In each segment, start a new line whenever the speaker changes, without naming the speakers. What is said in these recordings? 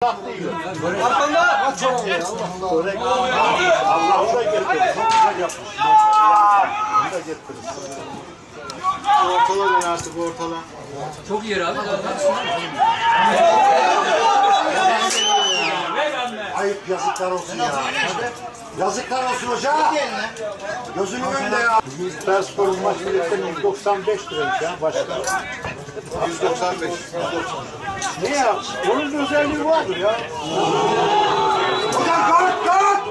Tatlı yiyor.
Arkanda.
Börek. Allah da getirdi. Çok güzel yapmış. Bunu da getirdi. Ortala ben artık ortala.
Çok iyi abi.
Ayıp yazıklar olsun ya. Yazıklar olsun hoca. Gözünün önünde ya. Transporun maç biletleri 195 liraymış ya başka. 195. Ne ya? Onun bir özelliği vardır ya. Hocam kalk kalk!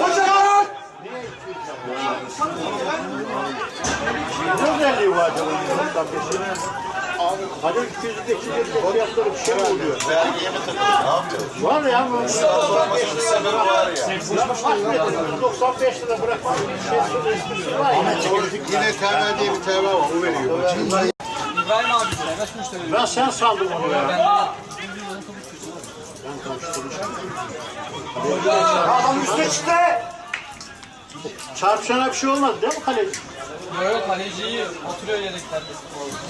Hocam kalk! Ne özelliği var acaba 195'in? Hadi 200'de fiyatları bir şey mi oluyor?
Vergiye mi takılıyor? Ne yapıyor?
Var ya bu.
Olmasının sebebi var ya.
95 lira bırakmak bir şey var ya.
Yine TV diye bir TV var. O veriyor.
İbrahim abi size kaç müşteri?
Ben sen sandın onu ya. Adam üstte çıktı. Çarpışana bir şey olmadı değil mi kaleci?
Yok kaleciyi oturuyor yedeklerde.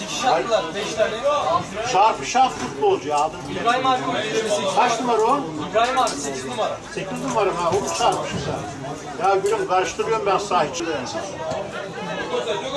Dikiş attılar 5 tane.
Çarpışan futbolcu ya bile.
İbrahim abi koyuyor 8
Kaç numara o?
İbrahim abi 8 numara.
8 numara ha o mu çarpışsa? Ya gülüm karıştırıyorum ben sahiçi.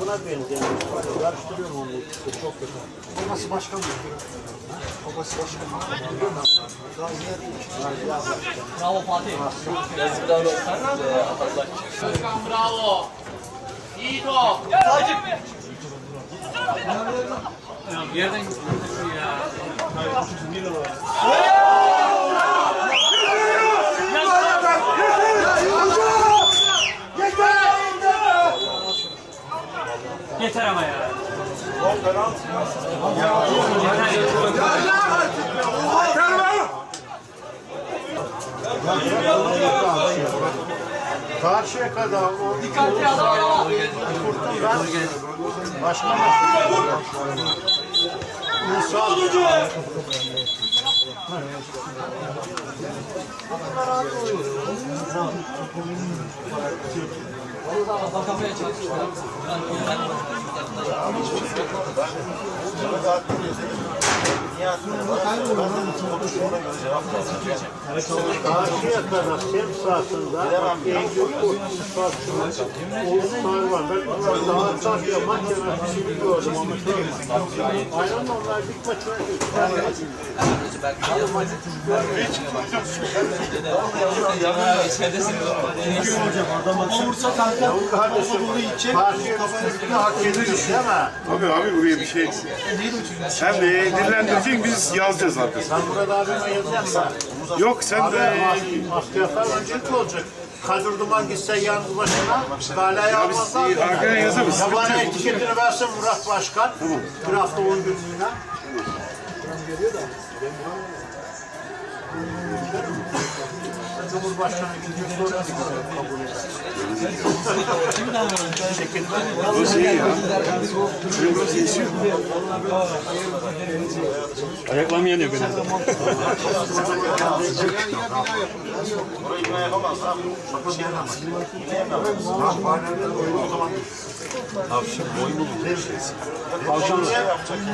Buna benziyor. Karıştırıyorum onu. Çok kötü. Babası başkan mı? Babası başkan mı?
Bravo Fatih. Yazıklar olsun. Bravo. İyi top. Bir yerden ya. Yeter ama ya.
Karşıya kadar o
Dikkatli adam ya.
kurtum ben. Başka? Musa.
Kafaya çalışıyor.
Karşıya kadar sem sahasında Eylül Koç'un Oğuzlar var. Ben onlar daha karşıya maç yönetmeni gördüm ama Aynen onlar bir
Vursa kanka.
kardeşim karşıya kafanı hak ediyor değil mi?
Tabii abi buraya bir şey. Sen de dinlendireceksin biz yazacağız arkasına.
Sen burada abime yazacaksın.
Yok sen de
öncelikli olacak. Kadir Duman gitse yalnız başına galaya almazlar.
arkaya yazarız.
Yabani etiketini versin Murat Başkan. Bir hafta 10 günlüğüne. Cumhurbaşkanı gidiyor sonra kabul eder.
iyi ya. Burası esiyor. Ayaklarım yanıyor benim.
Burayı bina yapamaz abi.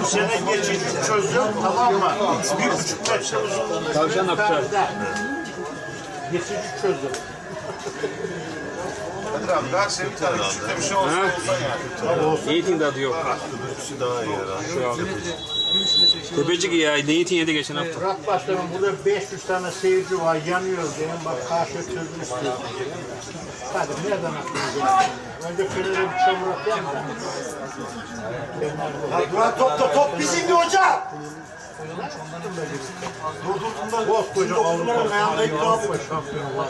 Bu sene geçici çözüm tamam mı? Bir buçuk metre uzunluğunda Tavşan yapacağız. Geçici çözüm.
Kadir abi ver sen bir tane küçükte bir şey olsa olsa yani.
Niyetin de adı yok.
Küçüğü daha iyi herhalde.
Tepecik ya, niyetin yedi geçen hafta.
Murat Başkanım burada 500 tane seyirci var yanıyor diyelim bak karşı çözüm istiyor. Hadi nereden aklınıza? Önce Fener'e bir çamur atayım da.
Ya duran top da top bizim bir hoca.
Koskoca Avrupa'nın ayağında ilk Avrupa şampiyonu var.